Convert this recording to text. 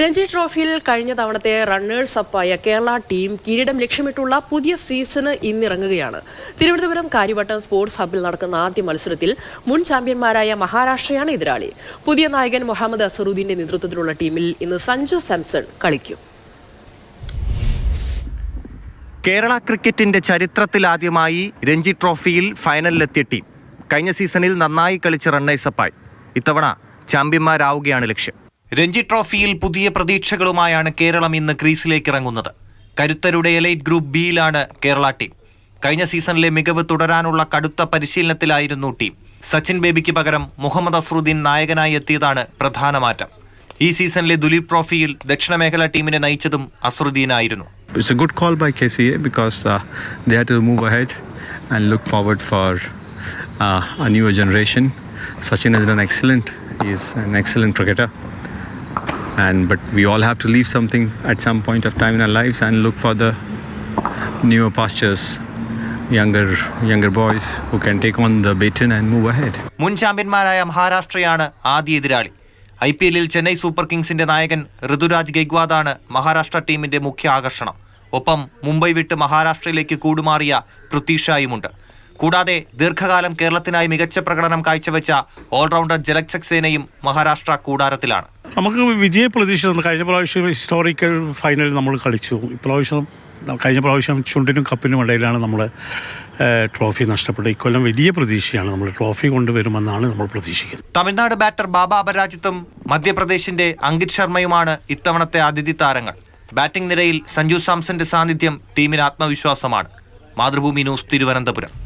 രഞ്ജി ട്രോഫിയിൽ കഴിഞ്ഞ തവണത്തെ റണ്ണേഴ്സ് അപ്പായ കേരള ടീം കിരീടം ലക്ഷ്യമിട്ടുള്ള പുതിയ സീസണ് ഇന്നിറങ്ങുകയാണ്. തിരുവനന്തപുരം കാര്യവട്ടം സ്പോർട്സ് ഹബിൽ നടക്കുന്ന ആദ്യ മത്സരത്തിൽ മുൻ ചാമ്പ്യന്മാരായ മഹാരാഷ്ട്രയാണ് എതിരാളി. പുതിയ നായകൻ മുഹമ്മദ് അസറുദ്ദീന്റെ നേതൃത്വത്തിലുള്ള ടീമിൽ ഇന്ന് സഞ്ജു സാംസൺ കളിക്കും. കേരള ക്രിക്കറ്റിന്റെ ചരിത്രത്തിൽ ചരിത്രത്തിലാദ്യമായി രഞ്ജി ട്രോഫിയിൽ ഫൈനലിലെത്തിയ ടീം. കഴിഞ്ഞ സീസണിൽ നന്നായി കളിച്ച റണ്ണേഴ്സ് റണ്ണേഴ്സപ്പായി ഇത്തവണ ചാമ്പ്യന്മാരാവുകയാണ് ലക്ഷ്യം. രഞ്ജി ട്രോഫിയിൽ പുതിയ പ്രതീക്ഷകളുമായാണ് കേരളം ഇന്ന് ക്രീസിലേക്ക് ഇറങ്ങുന്നത് കരുത്തരുടെ എലൈറ്റ് ഗ്രൂപ്പ് ബിയിലാണ് കേരള ടീം. കഴിഞ്ഞ സീസണിലെ മികവ് തുടരാനുള്ള കടുത്ത പരിശീലനത്തിലായിരുന്നു ടീം. സച്ചിൻ ബേബിക്ക് പകരം മുഹമ്മദ് അസ്രുദ്ദീൻ നായകനായി എത്തിയതാണ് പ്രധാന മാറ്റം. ഈ സീസണിലെ ദുലീപ് ട്രോഫിയിൽ ദക്ഷിണ മേഖല ടീമിനെ നയിച്ചതും അസ്രുദ്ദീനായിരുന്നു. It's a good call by KCA because uh. And but we all have to leave something at some point of time in our lives and look for the newer pastures, younger younger boys who can take on the baton and move ahead. മുൻ ചാമ്പ്യന്മാരായ മഹാരാഷ്ട്രയാണ് ആദ്യ എതിരാളി. I P എല്ലിൽ Chennai super കിങ്സിന്റെ നായകൻ ഋതുരാജ് ഗെഗ്വാദാണ് മഹാരാഷ്ട്ര ടീമിന്റെ മുഖ്യ ആകർഷണം. ഒപ്പം മുംബൈ വിട്ട് മഹാരാഷ്ട്രയിലേക്ക് കൂടുമാറിയ പൃഥ്വി കൂടാതെ ദീർഘകാലം കേരളത്തിനായി മികച്ച പ്രകടനം കാഴ്ചവെച്ച ഓൾറൗണ്ടർ ജലക് സക്സേനയും മഹാരാഷ്ട്ര കൂടാരത്തിലാണ്. നമുക്ക് വിജയ പ്രതീക്ഷ കഴിഞ്ഞ പ്രാവശ്യം ഹിസ്റ്റോറിക്കൽ ഫൈനൽ നമ്മൾ കളിച്ചു. ഇപ്രാവശ്യം കഴിഞ്ഞ പ്രാവശ്യം ചുണ്ടിനും കപ്പിനും ഇടയിലാണ് നമ്മൾ ട്രോഫി നഷ്ടപ്പെട്ടത്. ഇക്കൊല്ലം വലിയ പ്രതീക്ഷയാണ് നമ്മൾ ട്രോഫി കൊണ്ടുവരുമെന്നാണ് നമ്മൾ പ്രതീക്ഷിക്കുന്നത്. തമിഴ്നാട് ബാറ്റർ ബാബ അപരാജിത്തും മധ്യപ്രദേശിന്റെ അങ്കിത് ശർമ്മയുമാണ് ഇത്തവണത്തെ അതിഥി താരങ്ങൾ. ബാറ്റിംഗ് നിരയിൽ സഞ്ജു സാംസന്റെ സാന്നിധ്യം ടീമിന് ആത്മവിശ്വാസമാണ്. മാതൃഭൂമി ന്യൂസ് തിരുവനന്തപുരം.